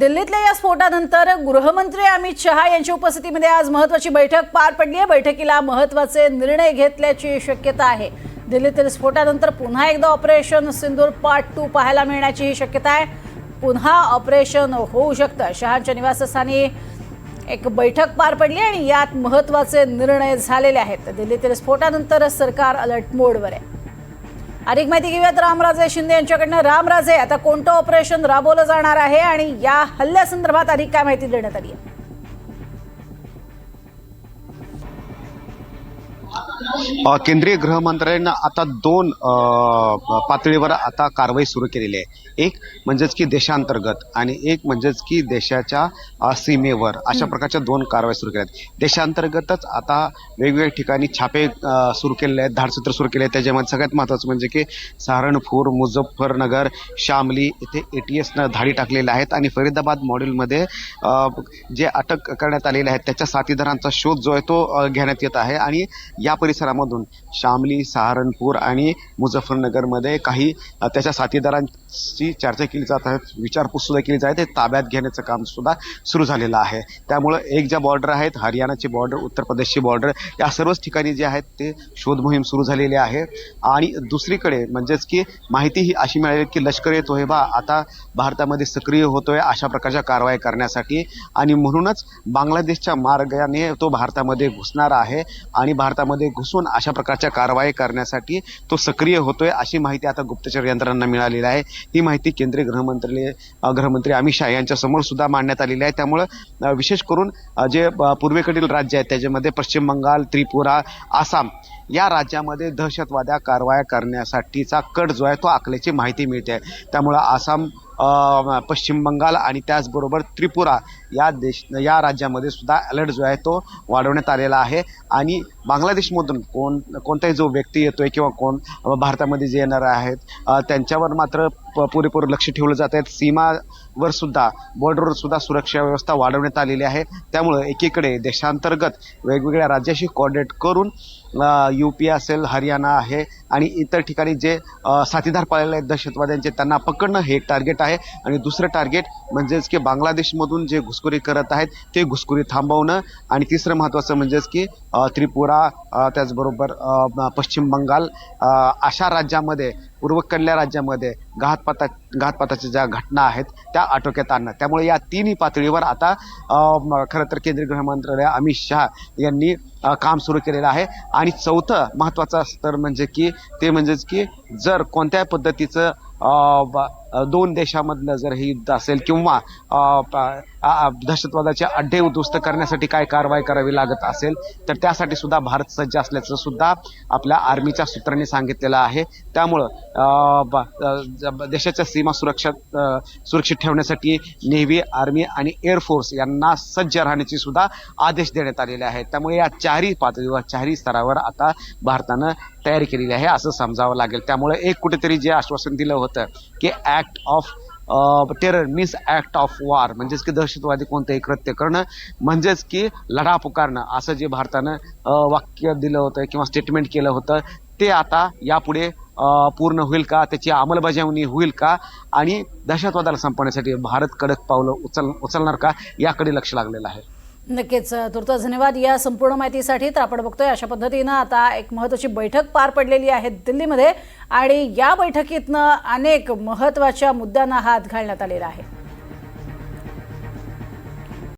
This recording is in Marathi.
दिल्लीतल्या या स्फोटानंतर गृहमंत्री अमित शहा यांच्या उपस्थितीमध्ये आज महत्वाची बैठक पार पडली आहे. बैठकीला महत्त्वाचे निर्णय घेतल्याची शक्यता आहे. दिल्लीतील स्फोटानंतर पुन्हा एकदा ऑपरेशन सिंदूर पार्ट टू पाहायला मिळण्याची ही शक्यता आहे. पुन्हा ऑपरेशन होऊ शकतं. शहांच्या निवासस्थानी एक बैठक पार पडली आणि यात महत्त्वाचे निर्णय झालेले आहेत. दिल्लीतील स्फोटानंतर सरकार अलर्ट मोडवर आहे. अधिक माहिती घेऊयात रामराजे शिंदे यांच्याकडनं. रामराजे आता कोणतं ऑपरेशन राबवलं जाणार आहे? आणि या हल्ल्यासंदर्भात अधिक काय माहिती देण्यात आली आहे? केंद्रीय गृह मंत्रालयानं आता दोन पातळीवर आता कारवाई सुरू केलेली आहे. एक म्हणजेच की देशांतर्गत आणि एक म्हणजेच की देशाच्या सीमेवर अशा प्रकारच्या दोन कारवाई सुरू केल्या आहेत देशांतर्गतच आता वेगवेगळ्या ठिकाणी छापे सुरू केलेले आहेत धाडसत्र सुरू केले आहेत. त्याच्यामध्ये सगळ्यात महत्त्वाचं म्हणजे की सहारणपूर मुझफ्फरनगर शामली इथे एटीएसनं धाडी टाकलेल्या आहेत आणि फरीदाबाद मॉड्यूलमध्ये अ, जे अटक करण्यात आलेले आहेत त्याच्या साथीदारांचा शोध जो आहे तो घेण्यात येत आहे. आणि या সারা মদন। शामली सहारनपूर आणि मुझफ्फरनगरमध्ये काही त्याच्या साथीदारांची चर्चा केली जात आहे विचारपूस सुद्धा केली जाते ते ताब्यात घेण्याचं काम सुद्धा सुरू झालेलं आहे. त्यामुळं एक ज्या बॉर्डर आहेत हरियाणाची बॉर्डर उत्तर प्रदेशची बॉर्डर या सर्वच ठिकाणी जे आहेत ते शोध मोहीम सुरू झालेली आहे. आणि दुसरीकडे म्हणजेच की माहिती ही अशी मिळाली की लष्कर ए बा आता भारतामध्ये सक्रिय होतोय अशा प्रकारच्या कारवाई करण्यासाठी. आणि म्हणूनच बांगलादेशच्या मार्गाने तो भारतामध्ये घुसणार आहे आणि भारतामध्ये घुसून अशा प्रकारच्या कारवाई करण्यासाठी तो सक्रिय होतोय अशी माहिती आता गुप्तचर यंत्रणांना मिळालेली आहे. ही माहिती केंद्रीय गृहमंत्री गृहमंत्री अमित शहा यांच्या समोर सुद्धा मांडण्यात आलेली आहे. त्यामुळं विशेष करून जे पूर्वेकडील राज्य आहेत त्याच्यामध्ये पश्चिम बंगाल त्रिपुरा आसाम या राज्यामध्ये दहशतवाद्या कारवाया करण्यासाठीचा कट जो आहे तो आखल्याची माहिती मिळते. त्यामुळं आसाम पश्चिम बंगाल आणि त्याचबरोबर त्रिपुरा या देश या राज्यामध्ये सुद्धा अलर्ट जो आहे तो वाढवण्यात आलेला आहे. आणि बांगलादेशमधून कोण कोणताही जो व्यक्ती येतोय किंवा कोण भारतामध्ये जे येणार आहेत त्यांच्यावर मात्र पुरेपूर लक्ष ठेवलं जात आहेत सीमावर सुद्धा बॉर्डरवर सुद्धा सुरक्षा व्यवस्था वाढवण्यात आलेली आहे. त्यामुळं एकीकडे देशांतर्गत वेगवेगळ्या राज्याशी कॉर्डिनेट करून यू पी असेल हरियाणा आहे आणि इतर ठिकाणी जे साथीदार पाळलेले आहेत दहशतवाद्यांचे त्यांना पकडणं हे एक टार्गेट आहे. आणि दुसरं टार्गेट म्हणजेच की बांगलादेशमधून जे घुसखोरी करत आहेत ते घुसखोरी थांबवणं. आणि तिसरं महत्त्वाचं म्हणजेच की त्रिपुरा त्याचबरोबर पश्चिम बंगाल अशा राज्यामध्ये पूर्वकडल्या राज्यामध्ये घातपाता घातपाताच्या ज्या घटना आहेत त्या आटोक्यात आणणं. त्यामुळे या तिन्ही पातळीवर आता खरं तर केंद्रीय गृहमंत्रालय अमित शहा यांनी काम सुरू केलेलं आहे. आणि चौथं महत्त्वाचं स्तर म्हणजे की ते म्हणजेच की जर कोणत्या पद्धतीचं दोन देशामधलं जर हे युद्ध असेल किंवा प- दहशतवादाचे अड्डे उद्ध्वस्त करण्यासाठी काय कारवाई करावी लागत असेल तर त्यासाठी सुद्धा भारत सज्ज असल्याचं सुद्धा आपल्या आर्मीच्या सूत्रांनी सांगितलेलं आहे. त्यामुळं ज- देशाच्या सीमा सुरक्षा सुरक्षित ठेवण्यासाठी नेव्ही आर्मी आणि एअरफोर्स यांना सज्ज राहण्याचे सुद्धा आदेश देण्यात आलेले आहेत. त्यामुळे या चारही पातळीवर चारही स्तरावर आता भारतानं तयारी केलेली आहे असं समजावं लागेल. त्यामुळे एक कुठेतरी जे आश्वासन दिलं होतं की act of terror means act of war म्हणजेच की दहशतवादी कोणतंही कृत्य करणं म्हणजेच की लढा पुकारणं असं जे भारतानं वाक्य दिलं होतं किंवा स्टेटमेंट केलं होतं ते आता यापुढे पूर्ण होईल का? त्याची अंमलबजावणी होईल का? आणि दहशतवादाला संपवण्यासाठी भारत कडक पावलं उचल उचलणार का? याकडे लक्ष लागलेलं आहे. नक्कीच तुर्तास धन्यवाद या संपूर्ण माहितीसाठी. तर आपण बघतोय अशा पद्धतीनं आता एक महत्वाची बैठक पार पडलेली आहे दिल्लीमध्ये आणि या बैठकीतनं अनेक महत्त्वाच्या मुद्द्यांना हात घालण्यात आलेला आहे.